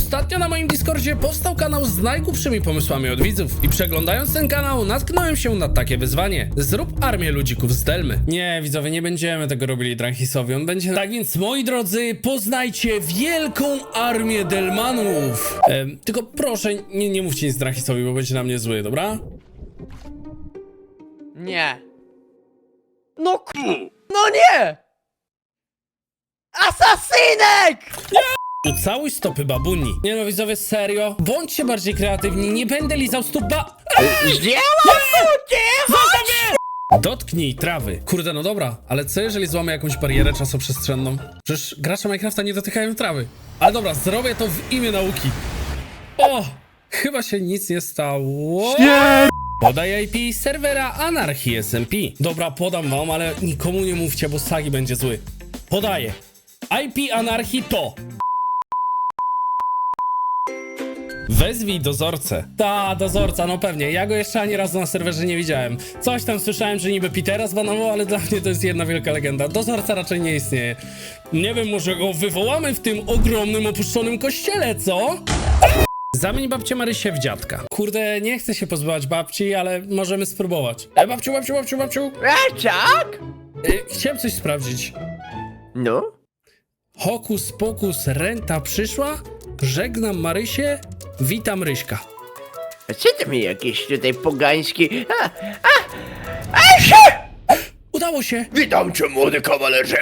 Ostatnio na moim Discordzie powstał kanał z najgłupszymi pomysłami od widzów i przeglądając ten kanał natknąłem się na takie wyzwanie. Zrób armię ludzików z Delmy. Nie, widzowie, nie będziemy tego robili Dranhisowi, on będzie... Tak więc, moi drodzy, poznajcie wielką armię Delmanów. Em, tylko proszę, nie, nie mówcie nic Dranhisowi, bo będzie na mnie zły, dobra? Nie. No k... No nie! Asasynek! Ucałuj stopy babuni. Nie no, widzowie, serio? Bądźcie bardziej kreatywni, nie będę lizał stóp ba... Zdjęłam Dotknij trawy. Kurde, no dobra, ale co jeżeli złamę jakąś barierę czasoprzestrzenną? Przecież gracze Minecrafta nie dotykają trawy. Ale dobra, zrobię to w imię nauki. O! Chyba się nic nie stało. Podaj IP serwera Anarchy SMP. Dobra, podam wam, ale nikomu nie mówcie, bo Sagi będzie zły. Podaję. IP Anarchy to... Wezwij dozorcę. Ta, dozorca, no pewnie. Ja go jeszcze ani razu na serwerze nie widziałem. Coś tam słyszałem, że niby Petera zbanował, ale dla mnie to jest jedna wielka legenda. Dozorca raczej nie istnieje. Nie wiem, może go wywołamy w tym ogromnym, opuszczonym kościele, co? Zamień babcię Marysię w dziadka. Kurde, nie chcę się pozbywać babci, ale możemy spróbować. E, babciu, babciu, babciu, babciu. Raczak? E, chciałem coś sprawdzić. No? Hokus pokus, renta przyszła? Żegnam Marysię, witam Ryśka. A co to mi jakieś tutaj pogański... A, Udało się! witam cię, młody kawalerze!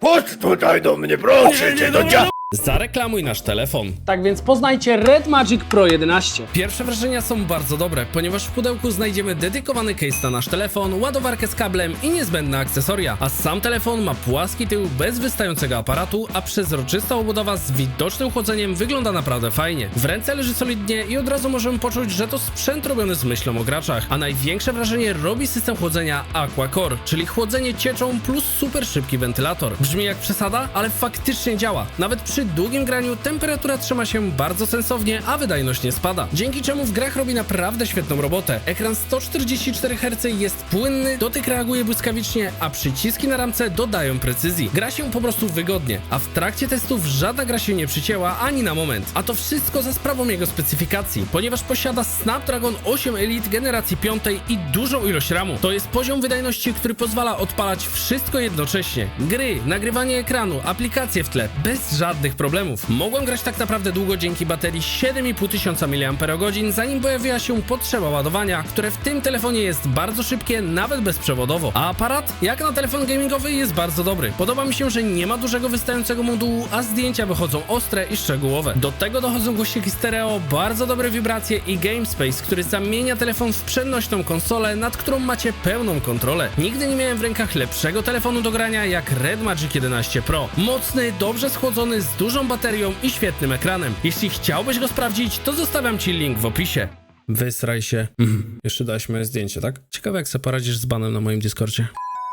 Chodź tutaj do mnie, proszę cię, do dzia... zareklamuj nasz telefon. Tak więc poznajcie Red Magic Pro 11. Pierwsze wrażenia są bardzo dobre, ponieważ w pudełku znajdziemy dedykowany case na nasz telefon, ładowarkę z kablem i niezbędne akcesoria. A sam telefon ma płaski tył bez wystającego aparatu, a przezroczysta obudowa z widocznym chłodzeniem wygląda naprawdę fajnie. W ręce leży solidnie i od razu możemy poczuć, że to sprzęt robiony z myślą o graczach. A największe wrażenie robi system chłodzenia Aquacore, czyli chłodzenie cieczą plus super szybki wentylator. Brzmi jak przesada, ale faktycznie działa. Nawet przy długim graniu temperatura trzyma się bardzo sensownie, a wydajność nie spada. Dzięki czemu w grach robi naprawdę świetną robotę. Ekran 144 Hz jest płynny, dotyk reaguje błyskawicznie, a przyciski na ramce dodają precyzji. Gra się po prostu wygodnie, a w trakcie testów żadna gra się nie przycięła ani na moment. A to wszystko za sprawą jego specyfikacji, ponieważ posiada Snapdragon 8 Elite generacji 5 i dużą ilość RAMu. To jest poziom wydajności, który pozwala odpalać wszystko jednocześnie. Gry, nagrywanie ekranu, aplikacje w tle, bez żadnych problemów. Mogłem grać tak naprawdę długo dzięki baterii 7500 mAh, zanim pojawiła się potrzeba ładowania, które w tym telefonie jest bardzo szybkie, nawet bezprzewodowo. A aparat, jak na telefon gamingowy, jest bardzo dobry. Podoba mi się, że nie ma dużego wystającego modułu, a zdjęcia wychodzą ostre i szczegółowe. Do tego dochodzą głośniki stereo, bardzo dobre wibracje i GameSpace, który zamienia telefon w przenośną konsolę, nad którą macie pełną kontrolę. Nigdy nie miałem w rękach lepszego telefonu do grania jak Red Magic 11 Pro. Mocny, dobrze schłodzony, z dużą baterią i świetnym ekranem. Jeśli chciałbyś go sprawdzić, to zostawiam ci link w opisie. Wysraj się. Mhm. Jeszcze dałeś moje zdjęcie, tak? Ciekawe jak sobie poradzisz z banem na moim Discordzie.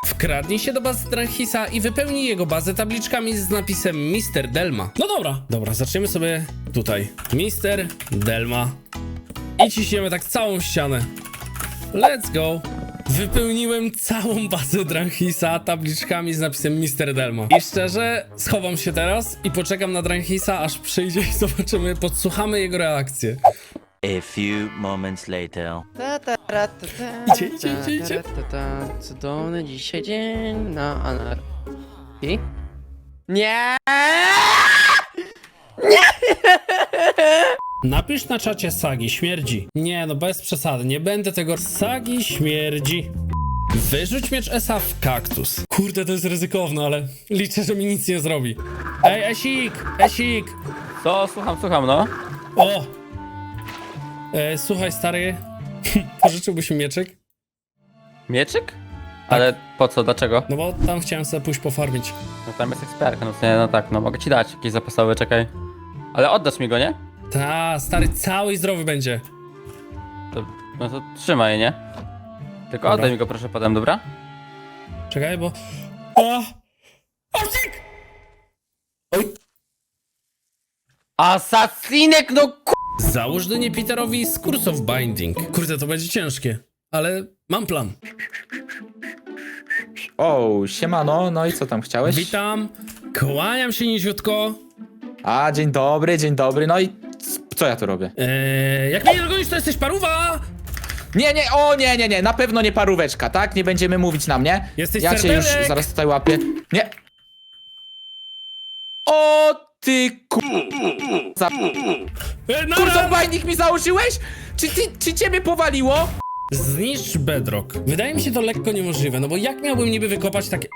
Wkradnij się do bazy Dranhisa i wypełnij jego bazę tabliczkami z napisem Mister Delma. No dobra, dobra, zaczniemy sobie tutaj. Mister Delma. I ciśniemy tak całą ścianę. Let's go. Wypełniłem całą bazę Dranhisa tabliczkami z napisem Mister Delma. I szczerze, schowam się teraz i poczekam na Dranhisa, aż przyjdzie i zobaczymy, podsłuchamy jego reakcję. A few moments later. Ta, ta, ra, ta, ta, Idzie, idzie, ta, idzie, idzie. ta, ta, ta. Cudowny dzisiaj dzień na anarchii. Nie! Napisz na czacie Sagi śmierdzi. Nie, no bez przesady, nie będę tego. Sagi śmierdzi. Wyrzuć miecz Esa w kaktus. Kurde, to jest ryzykowne, ale liczę, że mi nic nie zrobi. Ej, Esik! Esik! Co? Słucham, słucham, no. O! E, słuchaj, stary. Pożyczyłbyś mi mieczyk? Mieczyk? Ale po co, dlaczego? No bo tam chciałem sobie pójść pofarmić. No tam jest ekspertka, no, sensie, no tak, no mogę ci dać jakieś zapasowe, czekaj. Ale oddasz mi go, nie? Ta, stary, cały i zdrowy będzie. To, no to trzymaj, nie? Tylko Dobra. oddaj mi go proszę potem, dobra? Czekaj, bo... O! Esik! Oj! Asasinek, no k... Załóż dynię Peterowi z Curse of Binding. Kurde, to będzie ciężkie, ale mam plan. O, siemano, no i co tam chciałeś? Witam. Kłaniam się niziutko. A, dzień dobry, dzień dobry. No i co ja tu robię? Eee, jak mnie nie dogonisz, to jesteś paruwa! Nie, nie, o nie, nie, nie, na pewno nie paróweczka, tak? Nie będziemy mówić na mnie. Jesteś Ja cię już zaraz tutaj łapię. Nie. O ty ku... za- E, nara! Kurzobajnik mi założyłeś? Czy, ty, czy ciebie powaliło? Zniszcz bedrock. Wydaje mi się to lekko niemożliwe, no bo jak miałbym niby wykopać takie...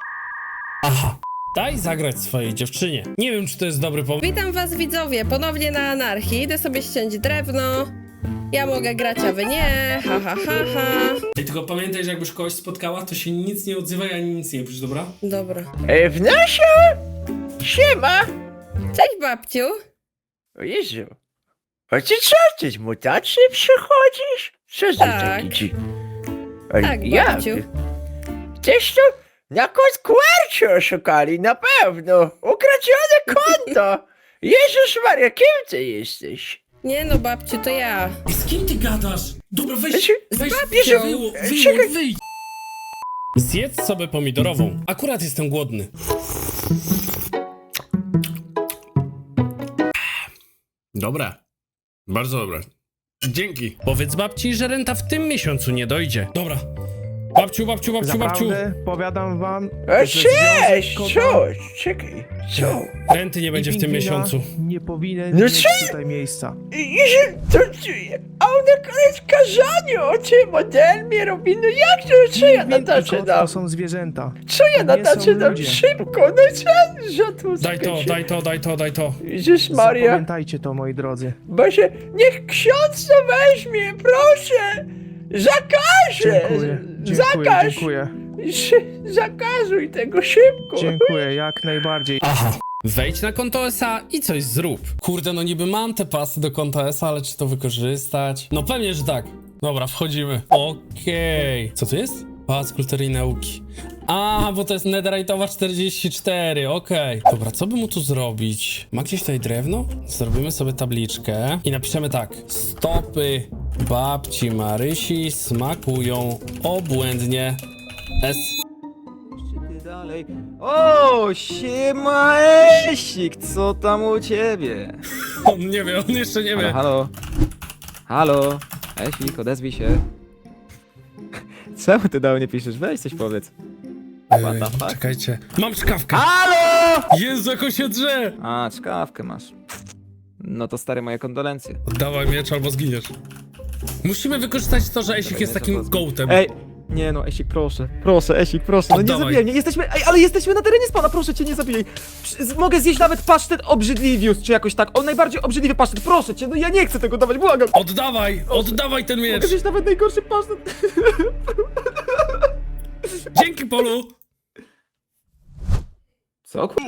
Aha. Daj zagrać swojej dziewczynie. Nie wiem, czy to jest dobry pomysł. Witam was widzowie, ponownie na anarchii. Idę sobie ściąć drewno. Ja mogę grać, a wy nie. Ha ha ha ha. Ej, tylko pamiętaj, że jakbyś kogoś spotkała, to się nic nie odzywaj, ani nic nie pisz, dobra? Dobra. E, Wnosio! Siema! Cześć babciu. O Jezu. A ty co, ty z mutacji przychodzisz? Co za Tak. taki dzi... A Tak, babciu. Też to na kod kwarcie oszukali, na pewno. Ukradzione konto. Jezus Maria, kim ty jesteś? Nie no babciu, to ja. I z kim ty gadasz? Dobra, weź, Znaczy, weź, e, wyjmuj, czekaj. wyjdź. Zjedz sobie pomidorową. Akurat jestem głodny. Dobra. Bardzo dobre. Dzięki. Powiedz babci, że renta w tym miesiącu nie dojdzie. Dobra. Babciu, babciu, babciu, babciu. Naprawdę, powiadam wam, A że związek cześć, kota co? Czekaj, co? Renty nie i będzie w tym pingwina miesiącu. Nie powinien No mieć co? tutaj miejsca. Jezu, to ty, a one koniec kazaniu o tym model mnie robi, no jak to, co ja Pingwin i nataczę kot dam? to są zwierzęta. Co ja nie nataczę są dam ludzie. szybko, no co, że tu Daj to, daj to, daj to, daj to. Jezus Maria, Zapamiętajcie to, moi drodzy. Boże, niech ksiądz to weźmie, proszę! Zakaże! Dziękuję, dziękuję, Zakaż! dziękuję. Szy- Zakazuj tego szybko! Dziękuję, jak najbardziej. Aha. Wejdź na konto SA i coś zrób. Kurde, no niby mam te pasy do konta SA, ale czy to wykorzystać? No pewnie, że tak. Dobra, wchodzimy. Okej. Co to jest? Pałac Kultury i Nauki. A, bo to jest Netherite'owa 44, okej. Dobra, co by mu tu zrobić? Ma gdzieś tutaj drewno? Zrobimy sobie tabliczkę i napiszemy tak. Stopy babci Marysi smakują obłędnie. S. dalej. O, siema Esik, co tam u ciebie? On nie wie, on jeszcze nie Halo, wie. halo. Halo, Esik, odezwij się. Czemu ty do mnie piszesz? Weź coś powiedz. What the Ej, fuck? czekajcie. Mam czkawkę. Halo! Jezu, jak on się drze! A, czkawkę masz. No to stare moje kondolencje. Oddawaj miecz albo zginiesz. Musimy wykorzystać to, że Esik jest takim gołtem. Ej, nie no, Esik, proszę. Proszę, Esik, proszę, no nie Oddawaj. zabijaj mnie. Jesteśmy, ej, ale jesteśmy na terenie spana, proszę cię, nie zabijaj. Psz- z- Mogę zjeść nawet pasztet obrzydliwius, czy jakoś tak. On najbardziej obrzydliwy pasztet, proszę cię, no ja nie chcę tego dawać, błagam. Oddawaj! Oddawaj ten miecz! Mogę zjeść nawet najgorszy pasztet. Polu! Co, ku...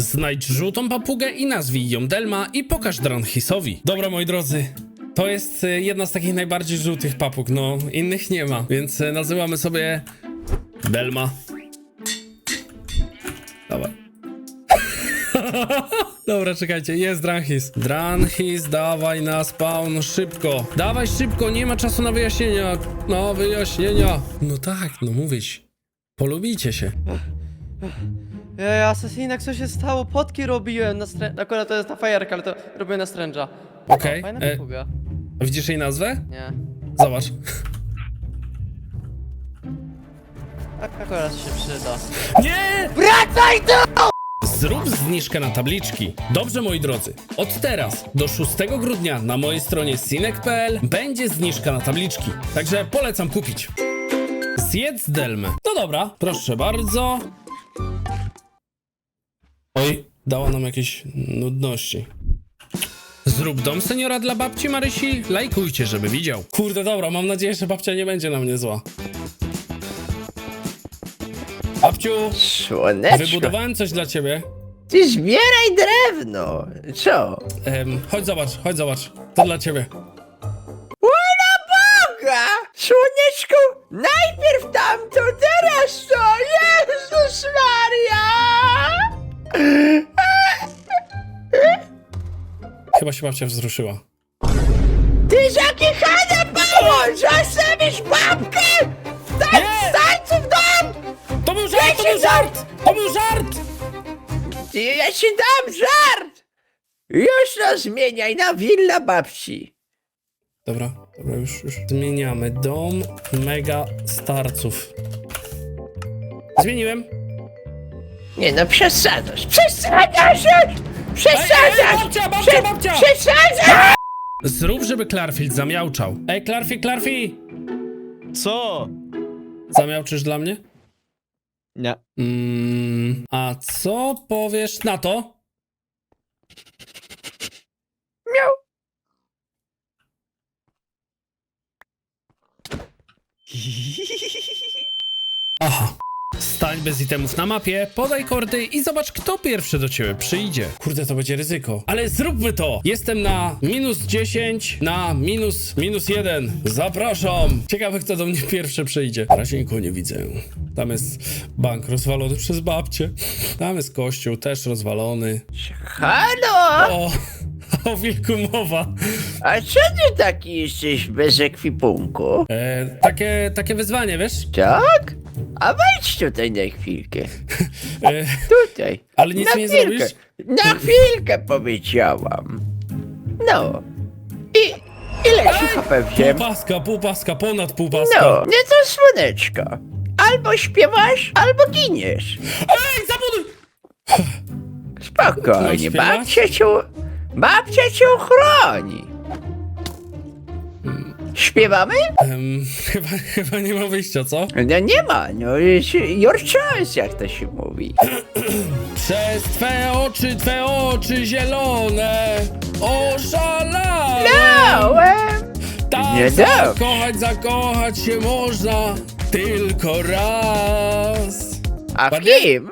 Znajdź żółtą papugę i nazwij ją Delma i pokaż Dranhisowi. Dobra, moi drodzy. To jest y, jedna z takich najbardziej żółtych papug, no innych nie ma, więc y, nazywamy sobie Delma. Dobra. Dobra, czekajcie, jest Dranhis. Dranhis, dawaj na spawn szybko. Dawaj szybko, nie ma czasu na wyjaśnienia. No, wyjaśnienia. No tak, no mówić. Polubicie się. Ej, Asasinek, co się stało? Potki robiłem na strę... Akurat to jest ta fajerka, ale to robiłem na stręża. Okej. Fajna e. Widzisz jej nazwę? Nie. Zobacz. Tak akurat się przyda. Nie! Wracaj tu! Zrób zniżkę na tabliczki. Dobrze, moi drodzy. Od teraz do 6 grudnia na mojej stronie sinek.pl będzie zniżka na tabliczki. Także polecam kupić. Zjedz Delmę. No dobra, proszę bardzo. Oj, dała nam jakieś nudności. Zrób dom seniora dla babci Marysi, lajkujcie, żeby widział. Kurde, dobra, mam nadzieję, że babcia nie będzie na mnie zła. Babciu, Słoneczko, wybudowałem coś dla ciebie. ty zbieraj drewno. Co? Em, chodź zobacz, chodź zobacz. To dla ciebie. Boga! Słoneczko, najpierw tamto, teraz to! Jezus Maria! Chyba się babcia wzruszyła. Ty zakichana pało! Zostawisz babkę! Tak, Nie! tańców dom! To był żart, to był żart! To był żart! Ja ci dam żart! Już no zmieniaj na willa babci. Dobra, dobra, już, już. Zmieniamy. Dom mega starców. Zmieniłem. Nie no, przesadzasz, przesadzasz! Przesadzasz! babcia, babcia, Prze- babcia! Przesadzasz! Zrób, żeby Clarfield zamiałczał. Ej, Clarfi, Clarfi! Co? Zamiałczysz dla mnie? Nie. Mm, a co powiesz na to? Miał. Aha. Stań bez itemów na mapie, podaj kordy i zobacz, kto pierwszy do ciebie przyjdzie. Kurde, to będzie ryzyko. Ale zróbmy to! Jestem na minus 10, na minus, minus 1. Zapraszam! Ciekawe, kto do mnie pierwszy przyjdzie. Na razie nikogo nie widzę. Tam jest bank rozwalony przez babcię. Tam jest kościół, też rozwalony. Halo! O, o wilku mowa. A co ty taki jesteś bez ekwipunku? E, takie, takie wyzwanie, wiesz? Tak? A wejdź tutaj na chwilkę. E, Tutaj. ale nic na mi nie chwilkę. zrobisz? Na chwilkę powiedziałam. No. I ile ci HP wziąłem? Półpaska, półpaska, ponad półpaska. No, nie to słoneczko. Albo śpiewasz, albo giniesz. Ej, zabuduj! Spokojnie, Mam śpiewać? babcia cię, babcia cię ochroni. Śpiewamy? Em, chyba, chyba nie ma wyjścia, co? No nie ma, no jest your choice, jak to się mówi. Przez twe oczy, twe oczy zielone oszalałem! Dałem! Tak Nie zakochać, zakochać się można tylko raz. A w kim?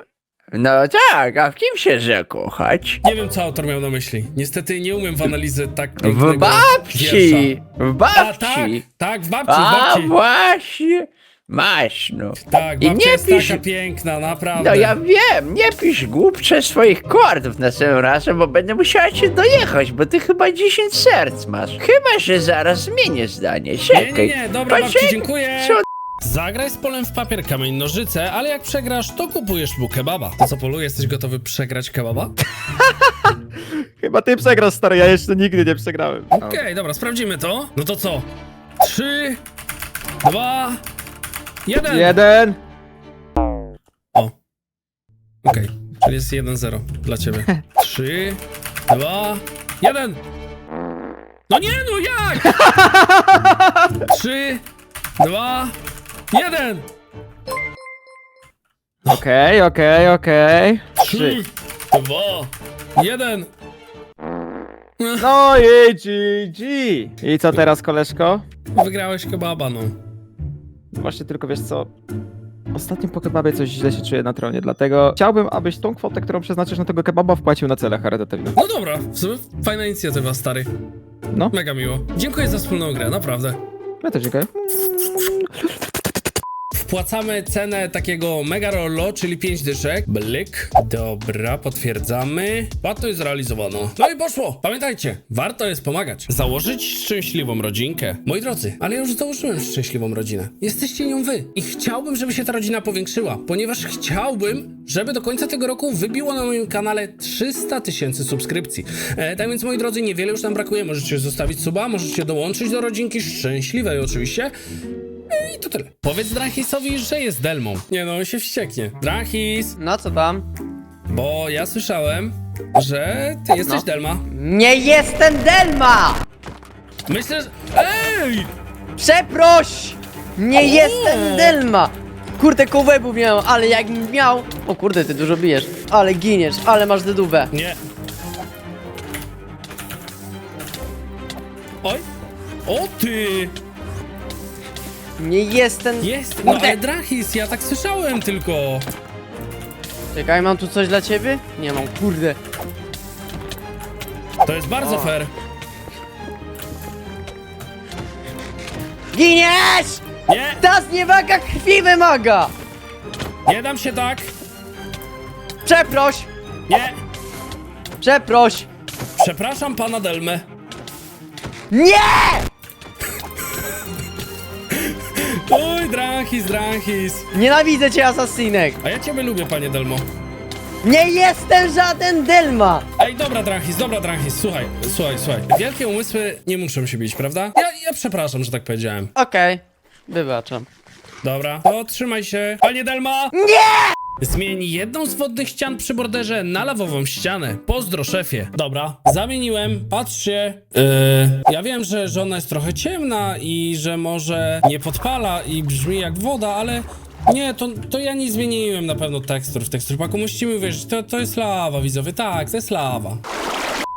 No tak, a w kim się zakochać? Nie wiem, co autor miał na myśli. Niestety nie umiem w analizy tak W babci! wiersza. W A tak, babci! tak, w babci, w A babci. właśnie! Masz no. Tak, I babcia nie jest pisz- taka piękna, naprawdę. No ja wiem, nie pisz głupcze swoich kordów następnym razem, bo będę musiała cię dojechać, bo ty chyba 10 serc masz. Chyba, że zaraz zmienię zdanie. Nie, Czekaj. nie, nie, dobra babci, dziękuję. co- Zagraj z polem w papier, kamień, nożyce, ale jak przegrasz, to kupujesz mu kebaba. To co, Polu, jesteś gotowy przegrać kebaba? Chyba ty przegrasz, stary, ja jeszcze nigdy nie przegrałem. Okej, dobra, sprawdzimy to. No to co? Trzy, dwa, jeden. Jeden. O. Okej, czyli jest 1-0 dla ciebie. Trzy, dwa, jeden. No nie, no jak? Trzy, dwa, jeden. Okej, okej, okej. Trzy, dwa, jeden. No i GG. I co teraz, koleżko? Wygrałeś kebaba, no. Właśnie tylko wiesz co? Ostatnio po kebabie coś źle się czuję na tronie, dlatego chciałbym, abyś tą kwotę, którą przeznaczysz na tego kebaba, wpłacił na cele charytatywne. No dobra, w sumie fajna inicjatywa, stary. No. Mega miło. Dziękuję za wspólną grę, naprawdę. Ja też dziękuję. Wpłacamy cenę takiego mega rollo, czyli 5 dyszek. Blyk. Dobra, potwierdzamy. Płatność zrealizowano. No i poszło. Pamiętajcie, warto jest pomagać. Założyć szczęśliwą rodzinkę. Moi drodzy, ale ja już założyłem szczęśliwą rodzinę. Jesteście nią wy. I chciałbym, żeby się ta rodzina powiększyła, ponieważ chciałbym, żeby do końca tego roku wybiło na moim kanale 300 tysięcy subskrypcji. E, tak więc, moi drodzy, niewiele już nam brakuje. Możecie zostawić suba, możecie dołączyć do rodzinki szczęśliwej oczywiście. I to tyle. Powiedz Drachisowi, że jest Delmą. Nie no, on się wścieknie. Drachis, No co tam? bo ja słyszałem, że ty jesteś No. Delma. Nie jestem Delma! Myślę, że... Ej! Przeproś! Nie jestem Delma! Kurde, kołwebów miałem, ale jak miał... O kurde, ty dużo bijesz. Ale giniesz, ale masz dedówę. Nie. Oj. O ty! Nie jestem... Jest, no Kurde. ale Drachis, ja tak słyszałem tylko. Czekaj, mam tu coś dla ciebie? Nie mam, kurde. To jest bardzo fair. Giniesz! Nie, Ta zniewaga krwi wymaga! nie dam się tak. Przeproś! Nie. Przeproś! Przepraszam pana Delmę. Nie! Oj, Drachis, Drachis. Nienawidzę cię, asasinek! A ja ciebie lubię, panie Delmo. Nie jestem żaden Delma! Ej, dobra, Dranhis, dobra, Dranhis, słuchaj, słuchaj, słuchaj. Wielkie umysły nie muszą się bić, prawda? Ja, ja przepraszam, że tak powiedziałem. Okej, wybaczam. Dobra, to trzymaj się. Panie Delma! Nie! Zmień jedną z wodnych ścian przy borderze na lawową ścianę. Pozdro, szefie. Dobra, zamieniłem. Patrzcie. Yy, ja wiem, że żona jest trochę ciemna i że może nie podpala i brzmi jak woda, ale nie, to, to ja nie zmieniłem na pewno tekstur w teksturpaku. Musicie mi uwierzyć, to, to jest lawa, widzowie. Tak, to jest lawa.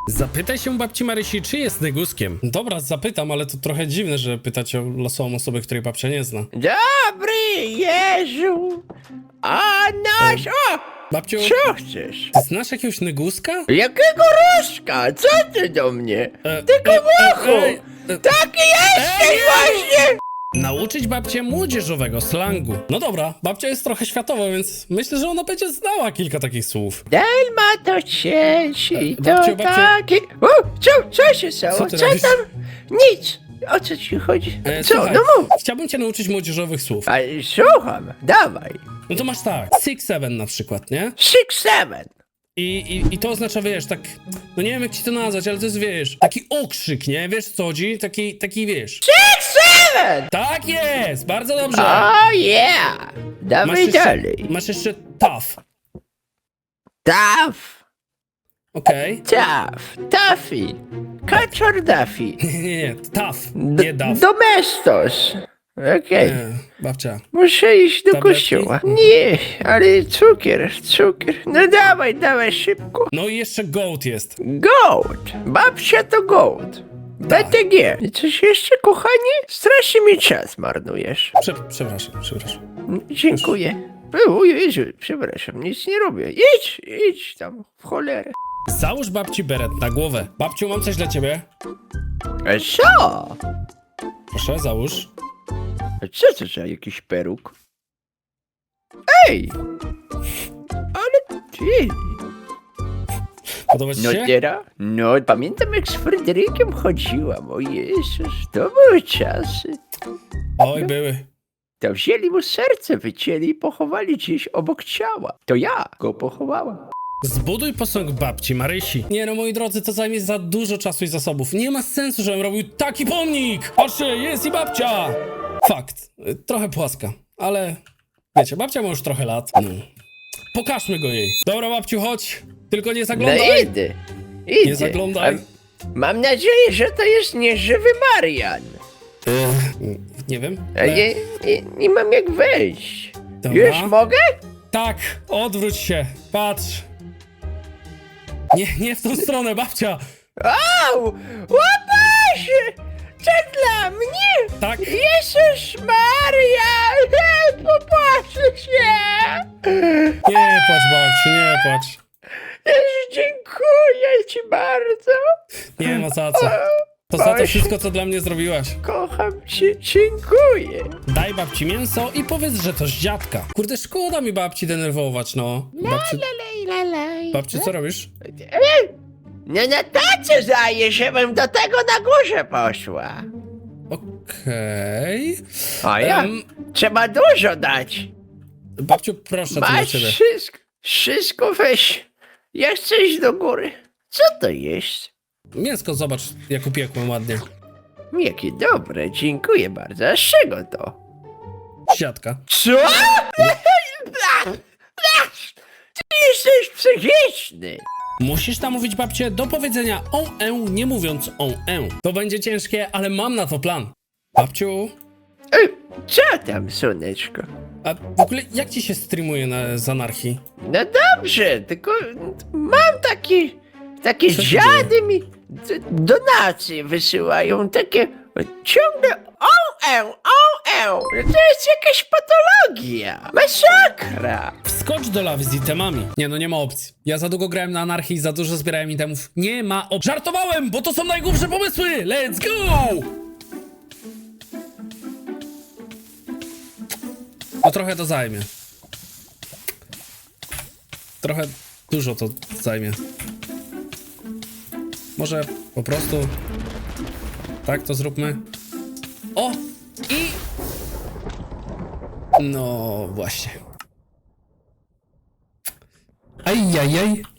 Zapytaj się babci Marysi, czy jest neguskiem. Dobra, zapytam, ale to trochę dziwne, że pytacie o losową osobę, której babcia nie zna. Dobry nasz... O! Babciu, Co chcesz? ty znasz jakiegoś neguska? Jakiego Ruska? Co ty do mnie? E, Tylko e, e, Włochu! ej, e, Taki jesteś właśnie! Nauczyć babcię młodzieżowego slangu. No dobra, babcia jest trochę światowa, więc myślę, że ona będzie znała kilka takich słów. Delma to cięci, to Babciu, babciu. taki... O, co, co się stało? Co Co, ty robisz? tam? Nic. O co ci chodzi? E, co? słuchaj, No mów. chciałbym cię nauczyć młodzieżowych słów. A, słucham, dawaj. No to masz tak, six seven na przykład, nie? Six, seven. I, i, I to oznacza, wiesz, tak, no nie wiem jak ci to nazwać, ale to jest, wiesz, taki okrzyk, nie? Wiesz co chodzi? Taki, taki, wiesz. Six, seven! Tak jest, bardzo dobrze. Oh yeah! Masz Dawaj jeszcze, dalej. masz jeszcze tough, Taf, okej? taf, tafi, kaczor dafi. Nie, nie, nie, tough, nie daw. Domestos. Okej. Nie, babcia. Muszę iść do Tabletki? kościoła. Nie, ale cukier, cukier. No dawaj, dawaj szybko. No i jeszcze goat jest. Goat. Babcia to goat. BTG. I Coś jeszcze, kochanie? Strasznie mi czas marnujesz. Prze, przepraszam, przepraszam. Dziękuję. O Jezu, przepraszam, nic nie robię. Idź, idź tam, w cholerę. Załóż babci beret na głowę. Babciu, mam coś dla ciebie. A co? Proszę, załóż. A co to za jakiś peruk? Ej! Ale ty... Podoba ci No się? teraz? No, pamiętam jak z Fryderykiem chodziłam. O Jezus, to były czasy. Oj, były. To wzięli mu serce, wycięli i pochowali gdzieś obok ciała. To ja go pochowałam. Zbuduj posąg babci Marysi. Nie no, moi drodzy, to zajmie za dużo czasu i zasobów. Nie ma sensu, żebym robił taki pomnik. Patrzcie, jest i babcia. Fakt. Trochę płaska, ale wiecie, babcia ma już trochę lat. No. Pokażmy go jej. Dobra, babciu, chodź. Tylko nie No zaglądaj. idę, idę. Nie zaglądaj. A Mam nadzieję, że to jest nieżywy Marian. Nie wiem. A ale- nie, nie, nie mam jak wejść. Dobra. Już mogę? Tak, odwróć się. Patrz. Nie, nie w tą stronę, babcia. Au! Łapasie! Co dla mnie? Tak. Jezus Maria! Popłaczę się! Nie płacz, babciu, nie płacz. Jezu, dziękuję ci bardzo. Nie ma za co. To za to wszystko, co dla mnie zrobiłaś. Kocham cię, dziękuję. Daj babci mięso i powiedz, że to z dziadka. Kurde, szkoda mi babci denerwować, no. Babci, babci co robisz? No na tacy daję, żebym do tego na górze poszła. Okej. A ja? Em, Trzeba dużo dać. babciu, proszę, to dla Masz ciebie. wszystko, wszystko weź. Ja chcę iść do góry. Co to jest? Mięsko, zobacz, jak upiekłem ładnie. Jakie dobre, dziękuję bardzo. A z czego to? Z dziadka. Co? Ty jesteś psychiczny. Musisz namówić babcię do powiedzenia on e, nie mówiąc on e. To będzie ciężkie, ale mam na to plan. Babciu, E, Co tam, słoneczko? a w ogóle jak ci się streamuje na, z anarchii? No dobrze, tylko mam taki, takie Co się dziady mi d- donacje wysyłają, takie ciągle o e, o e. To jest jakaś patologia, masakra. Wskocz do lawy z itemami. Nie no, nie ma opcji. Ja za długo grałem na anarchii, za dużo zbierałem itemów. Nie ma opcji. Żartowałem, bo to są najgłupsze pomysły! Let's go! No trochę to zajmie. Trochę dużo to zajmie. Może po prostu tak to zróbmy. O! I... No właśnie. Aj, Ajajaj.